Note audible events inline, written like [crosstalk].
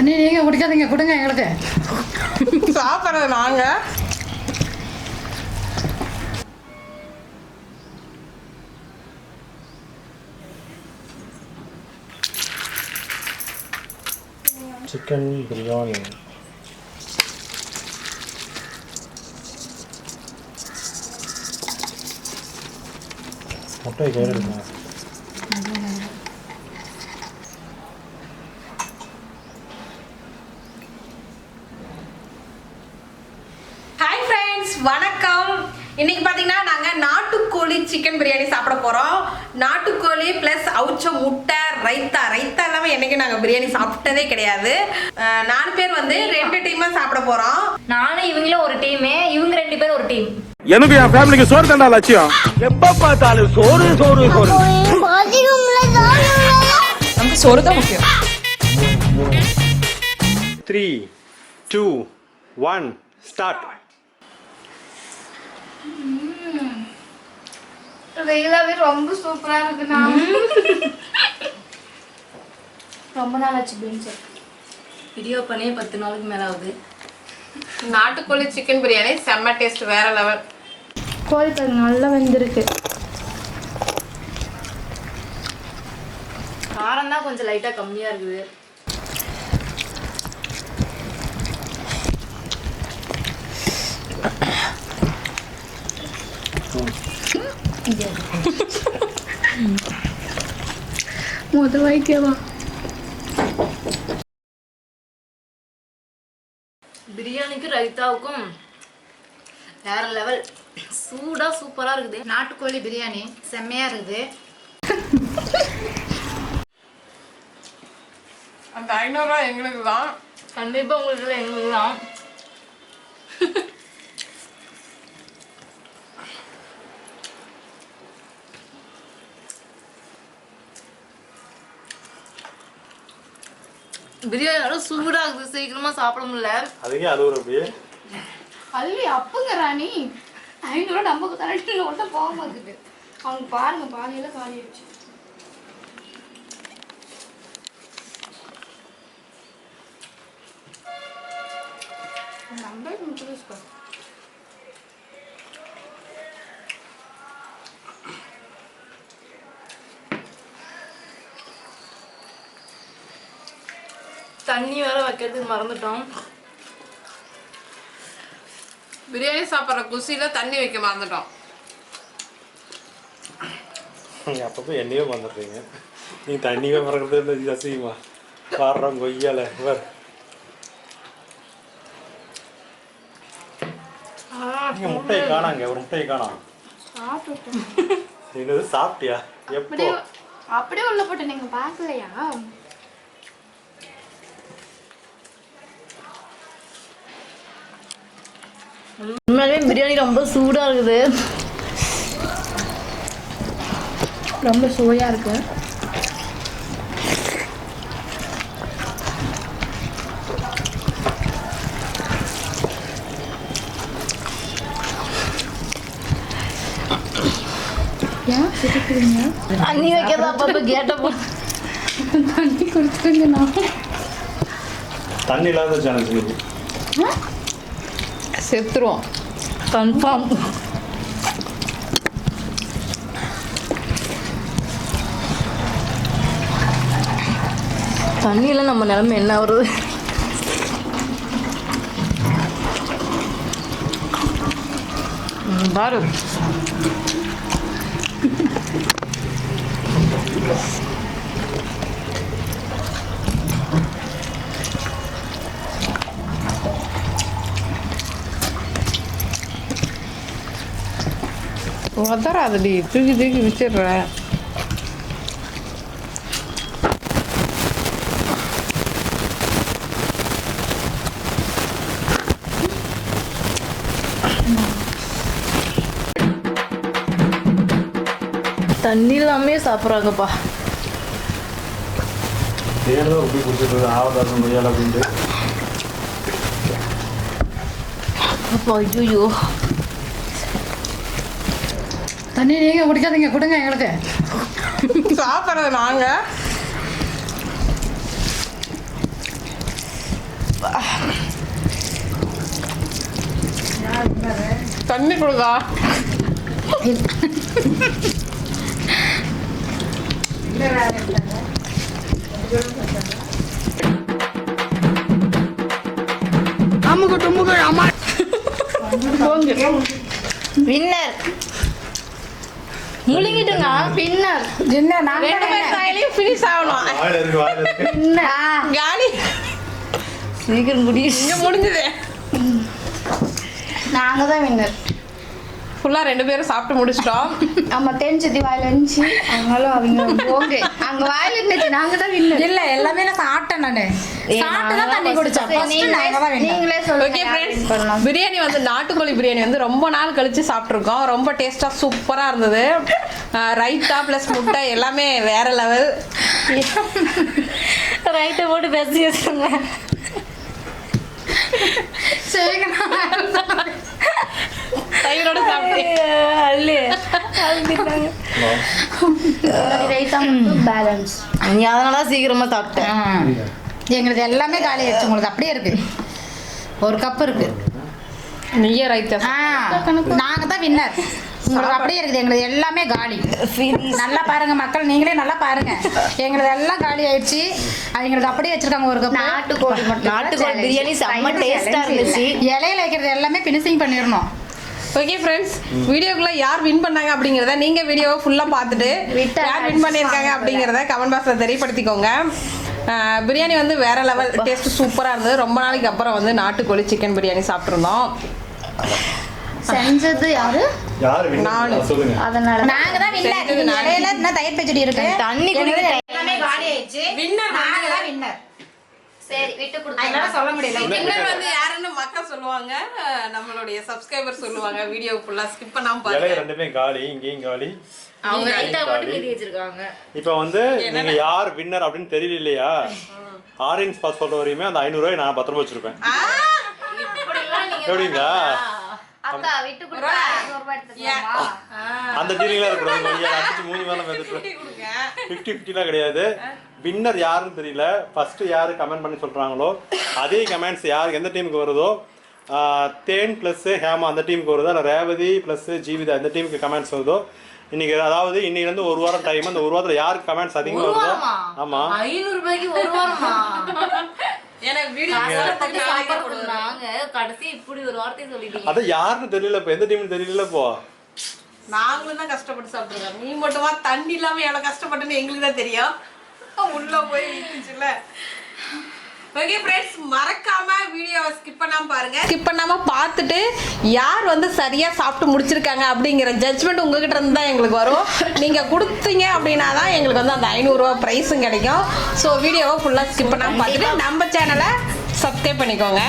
தண்ணி நீங்கள் குடிக்காதீங்க கொடுங்க எங்களுக்கு. சாப்பிட்றது நாங்க. சிக்கன் பிரியாணி முட்டை கையில் எடுக்கணும் ஹாய் ஃப்ரெண்ட்ஸ் வணக்கம். இன்னைக்கு பார்த்தீங்கன்னா நாங்கள் நாட்டுக்கோழி சிக்கன் பிரியாணி சாப்பிட போகிறோம் நாட்டுக்கோழி ப்ளஸ் அவுச்ச முட்டை ரைத்தா ரைத்தா இல்லாமல் என்னைக்கும் நாங்கள் பிரியாணி சாப்பிட்டதே கிடையாது. நாலு பேர் வந்து ரெண்டு டீமாக சாப்பிட போகிறோம் நானும் இவங்களும் ஒரு டீமு இவங்க ரெண்டு பேரும் ஒரு டீம் எனக்கு என் ஃபேமிலிக்கு சோறு தண்டா லட்சியம். எப்ப பார்த்தாலும் சோறு சோறு சோறு. நமக்கு சோறு தான் முக்கியம். த்ரீ டூ ஒன் ஸ்டார்ட் வெயிலாவே ரொம்ப சூப்பரா இருக்குண்ணா [laughs] ரொம்ப நாள் ஆச்சு பீன்ஸ் வீடியோ பண்ணி பத்து நாளுக்கு மேல ஆகுது. நாட்டுக்கோழி சிக்கன் பிரியாணி செம்ம டேஸ்ட் வேற லெவல் கோழி பாருங்க நல்லா வெந்திருக்கு. காரம் தான் கொஞ்சம் லைட்டா கம்மியா இருக்குது. முத வைக்கவா பிரியாணிக்கு ரைத்தாவுக்கும் வேற லெவல் சூடா சூப்பரா இருக்குது. நாட்டுக்கோழி பிரியாணி செம்மையா இருக்குது. அந்த ஐநூறுரூவா எங்களுக்கு தான் கண்டிப்பா உங்களுக்கு எங்களுக்கு தான் பிரியாணி நல்லா சூடா இருக்குது. சீக்கிரமா சாப்பிட முடியல. அதுக்கே அழுகுற அப்படியே. அள்ளி அப்புங்க ராணி. ஐநூறுவா நமக்கு தரட்டு ஒட்ட போக மாட்டுது அவங்க பாருங்க பாதியில காலி ஆயிடுச்சு. நம்ம முப்பது தண்ணி வேற வைக்கிறதுக்கு மறந்துட்டோம். பிரியாணி சாப்பிட்ற குசியில் தண்ணி வைக்க மறந்துட்டோம். நீங்கள் அப்பப்போ என்னையே வந்துடுறீங்க நீ தண்ணியே மறக்கிறது அசிங்கமா. பாடுறோம் கொய்யால இவர் நீங்க முட்டையை காணாங்க ஒரு முட்டையை காணாம். என்னது சாப்பிட்டியா? எப்போ? அப்படியே அப்படியே உள்ள போட்டு நீங்க பாக்கலையா உண்மையாலுமே பிரியாணி ரொம்ப சூடா இருக்குது. ரொம்ப சுவையா இருக்கு. ஏன் சிரிக்கிறீங்க? தண்ணி வைக்கிறது அப்பப்போ கேட்டப்போ தண்ணி கொடுத்துருங்க நான் தண்ணி இல்லாத சேனல் செத்துருவோம் கன்ஃபார்ம் தண்ணியில் நம்ம நிலமை என்ன வருது? ம், பாரு. உதறாதடி தூக்கி தூக்கி வச்சிடுற தண்ணி இல்லாமே சாப்பிட்றாங்கப்பா. தேர்தல் எப்படி குடிச்சிட்டு ஆவதாசம் கொய்யால அப்படின்ட்டு. அப்பா ஐயோ தண்ணி நீங்கள் குடிக்காதீங்க கொடுங்க எங்களுக்கு. சாப்பிட்றது நாங்க. தண்ணி கொடுக்கா அமுக்கு டுமுக்கு அம்மா வின்னர். முழுங்கிட்டுங்க. பின்னர். என்ன நான் ரெண்டு பேர் கையிலையும் ஃபினிஷ் ஆகணும். இருக்கு காலி. சீக்கிரம் குடி இங்க முடிஞ்சது. நாங்க தான் வின்னர் ஃபுல்லா ரெண்டு பேரும் சாப்பிட்டு முடிச்சிட்டோம். ஆமா தெரிஞ்சது வாயில இருந்துச்சு. அதனால அவங்க போங்க. அங்க வாயில இருந்துச்சு. நாங்க தான் வின்னர் இல்ல எல்லாமே நான் சாப்பிட்டேன் நானு. தான் தான். நீங்களே பிரியாணி வந்து நாட்டுக்கோழி பிரியாணி வந்து ரொம்ப நாள் கழிச்சு சாப்பிட்ருக்கோம் ரொம்ப டேஸ்ட்டாக சூப்பராக இருந்தது. ரைத்தா ப்ளஸ் முட்டை எல்லாமே வேற லெவல் ரைட்டை போட்டு பேசி வச்சுருங்க. சரிங்க தயிரோட பேலன்ஸ் நீ அதனால தான் சீக்கிரமா சாப்பிட்டேன். எங்களுக்கு எல்லாமே காலி ஆயிடுச்சு. உங்களுக்கு அப்படியே இருக்கு. ஒரு கப் இருக்கு. நெய்ய ரைத்தா நாங்க தான் வின்னர் உங்களுக்கு அப்படியே இருக்குது. எங்களுக்கு எல்லாமே காலி. நல்லா பாருங்க மக்கள். நீங்களே நல்லா பாருங்க. எங்களுக்கு எல்லாம் காலி ஆயிடுச்சு. அது எங்களுக்கு அப்படியே வச்சிருக்காங்க ஒரு கப் நாட்டுக்கோழி மட்டும் நாட்டுக்கோழி பிரியாணி செம்ம டேஸ்டா இருந்துச்சு. இலையில வைக்கிறது எல்லாமே பினிஷிங் பண்ணிடணும். ஓகே ஃப்ரெண்ட்ஸ் வீடியோக்குள்ள யார் வின் பண்ணாங்க அப்படிங்கறத நீங்க வீடியோவை ஃபுல்லா பார்த்துட்டு விட்டா யார் வின் பண்ணியிருக்காங்க அப்படிங்கறத கமெண்ட் பாக்ஸ்ல தெரியப்படுத்திக்கோங்க. பிரியாணி வந்து வேற லெவல் டேஸ்ட் சூப்பரா இருந்தது. ரொம்ப நாளைக்கு அப்புறம் வந்து நாட்டுக்கோழி சிக்கன் பிரியாணி சாப்பிட்ருந்தோம் செஞ்சது யாரு? யாரு? நானு. சொல்லுங்க. அதனால நாங்க தான் வின்னர் இலையில இன்னும் தயிர் பச்சடி இருக்கு? தண்ணி குடிக்க எல்லாமே காலி ஆயிடுச்சு. Winner நாங்க தான் வின்னர். சரி விட்டு அதனால சொல்ல முடியல. வின்னர் வந்து யாருன்னு மக்கள் சொல்லுவாங்க. நம்மளுடைய சப்ஸ்கிரைபர் சொல்லுவாங்க. வீடியோ ஃபுல்லா ஸ்கிப் பண்ணாம பாருங்க. ரெண்டுமே காலி இங்கேயும் காலி அவங்க ரைட்டா காலி. மட்டும் மீதி வச்சிருக்காங்க. இப்போ வந்து நீங்க யார் வின்னர் அப்படின்னு தெரியல இல்லையா ஆரஞ்ச் பாஸ் சொல்ற வரையுமே அந்த ஐநூறு ரூபாய் நான் பத்திரமா வச்சிருப்பேன். எப்படிங்களா? அந்த டீலிங்லாம் இருக்கக்கூடாது அடிச்சு மூணு மேலே வந்துட்டு ஃபிஃப்டி ஃபிஃப்டிலாம் கிடையாது. வின்னர் யாருன்னு தெரியல. ஃபர்ஸ்ட் யார் கமெண்ட் பண்ணி சொல்றாங்களோ அதே கமெண்ட்ஸ் யார் எந்த டீமுக்கு வருதோ தேன் ப்ளஸ் ஹேமா அந்த டீமுக்கு வருதோ இல்லை ரேவதி ப்ளஸ் ஜீவிதா அந்த டீமுக்கு கமெண்ட்ஸ் வருதோ இன்னைக்கு அதாவது இன்னைக்கு வந்து ஒரு வாரம் டைம் அந்த ஒரு வாரத்தில் யாருக்கு கமெண்ட்ஸ் அதிகமாக வருதோ ஆமா. ஐநூறு ரூபாய்க்கு ஒரு வாரமா? வீடியோ கடைசி இப்படி ஒரு வார்த்தையை சொல்லிட்டீங்க. யாருன்னு தெரியல இப்போ எந்த டீம்னு தெரியல இப்போ. நாங்களும் தான் கஷ்டப்பட்டு சாப்பிட்டுருக்கோம். நீ மட்டுமா தண்ணி இல்லாம எவ்வளவு கஷ்டப்பட்டுன்னு எங்களுக்கு தான் தெரியும். உள்ள போய் இருந்துச்சுல ஓகே ஃப்ரெண்ட்ஸ் மறக்காம ஸ்கிப் பண்ணாம பாருங்க. ஸ்கிப் பண்ணாம பார்த்துட்டு யார் வந்து சரியா சாப்பிட்டு முடிச்சிருக்காங்க அப்படிங்கிற ஜட்ஜ்மெண்ட் உங்ககிட்ட இருந்து தான் எங்களுக்கு வரும். நீங்க கொடுத்தீங்க அப்படின்னா தான் எங்களுக்கு வந்து அந்த ஐநூறுரூவா ப்ரைஸும் கிடைக்கும். ஸோ வீடியோவை ஃபுல்லாக ஸ்கிப் பண்ணாமல் பார்த்துட்டு நம்ம சேனலை சப்ஸ்கிரைப் பண்ணிக்கோங்க.